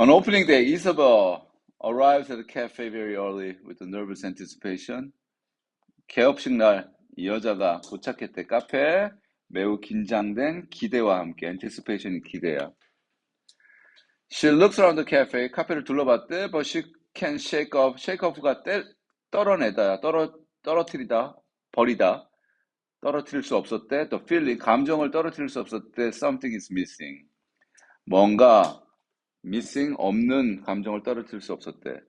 On opening day, Isabel arrives at the cafe very early with a nervous anticipation. 개업식 날 이 여자가 도착했대 카페에 매우 긴장된 기대와 함께 anticipation이 기대야. She looks around the cafe. 카페를 둘러봤대. But she can shake off. shake off가 떼, 떨어내다, 떨어 떨어뜨리다, 버리다. 떨어뜨릴 수 없었대. The feeling 감정을 떨어뜨릴 수 없었대. Something is missing. 뭔가 missing 없는 감정을 떨어뜨릴 수 없었대.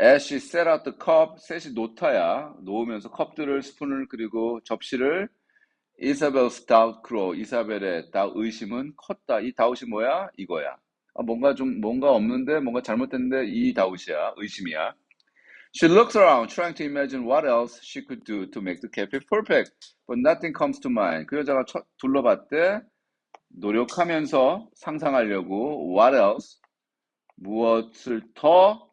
As she set out the cup, 셋이 놓다야 놓으면서 컵들을 스푼을 그리고 접시를 Isabel's doubt grew. 이사벨의 doubt, 의심은 컸다. 이 doubt이 뭐야? 이거야. 아, 뭔가 좀 뭔가 없는데 뭔가 잘못됐는데 이 doubt이야. 의심이야. She looks around, trying to imagine what else she could do to make the cafe perfect, but nothing comes to mind. 그 여자가 쳐, 둘러봤대. 노력하면서 상상하려고 what else 무엇을 더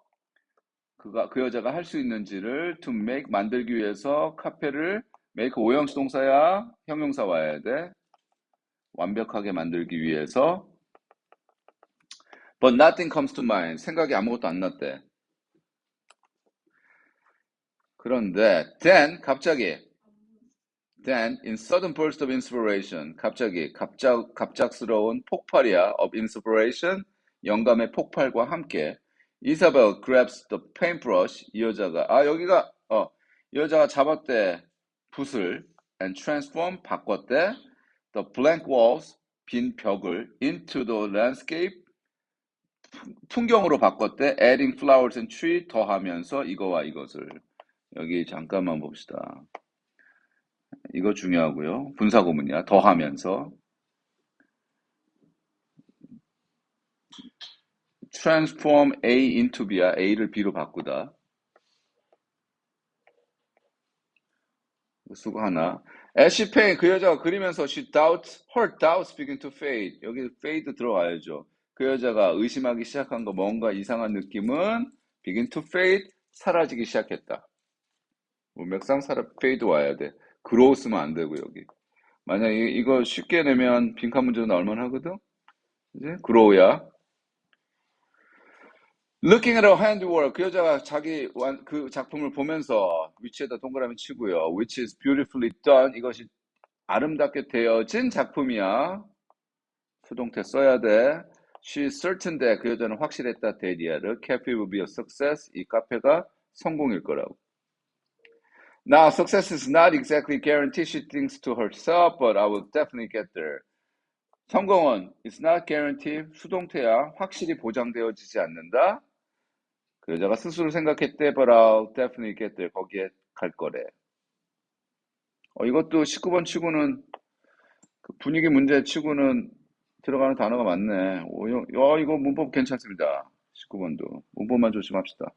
그가 그 여자가 할 수 있는지를 to make 만들기 위해서 카페를 make 오형식 동사야 형용사 와야 돼. 완벽하게 만들기 위해서. But nothing comes to mind. 생각이 아무것도 안 났대. 그런데 then 갑자기 then in sudden burst of inspiration 갑자기 갑작 갑작스러운 폭발이야 of inspiration 영감의 폭발과 함께 Isabel grabs the paintbrush 이 여자가 아 여기가 어 이 여자가 잡았대 붓을 and transform 바꿨대 the blank walls 빈 벽을 into the landscape 풍경으로 바꿨대 adding flowers and tree 더하면서 이거와 이것을 여기 잠깐만 봅시다. 이거 중요하고요. 분사구문이야. 더하면서 transform A into B야. A를 B로 바꾸다. 수고 하나. As she paint, 그 여자가 그리면서 she doubts, her doubts begin to fade. 여기 fade 들어와야죠. 그 여자가 의심하기 시작한 거 뭔가 이상한 느낌은 begin to fade, 사라지기 시작했다. 문맥상 사라 fade 와야 돼. Grow 쓰면 안 되고 여기. 만약에 이거 쉽게 내면 빈칸 문제로 나올만 하거든? 이제 grow야. Looking at her handiwork, 그 여자가 자기 완, 그 작품을 보면서 위치에다 동그라미 치고요. Which is beautifully done. 이것이 아름답게 되어진 작품이야. 수동태 써야 돼. She's certain that 그 여자는 확실했다. 데디아를 cafe will be a success. 이 카페가 성공일 거라고. Now, success is not exactly guaranteed. She thinks to herself, but I will definitely get there. 성공은 it's not guaranteed. 수동태야. 확실히 보장되어지지 않는다. 그 여자가 스스로 생각했대, but I'll definitely get there. 거기에 갈 거래. 어, 이것도 19번 치고는 그 분위기 문제 치고는 들어가는 단어가 많네. 오, 어, 이거 문법 괜찮습니다. 19번도. 문법만 조심합시다.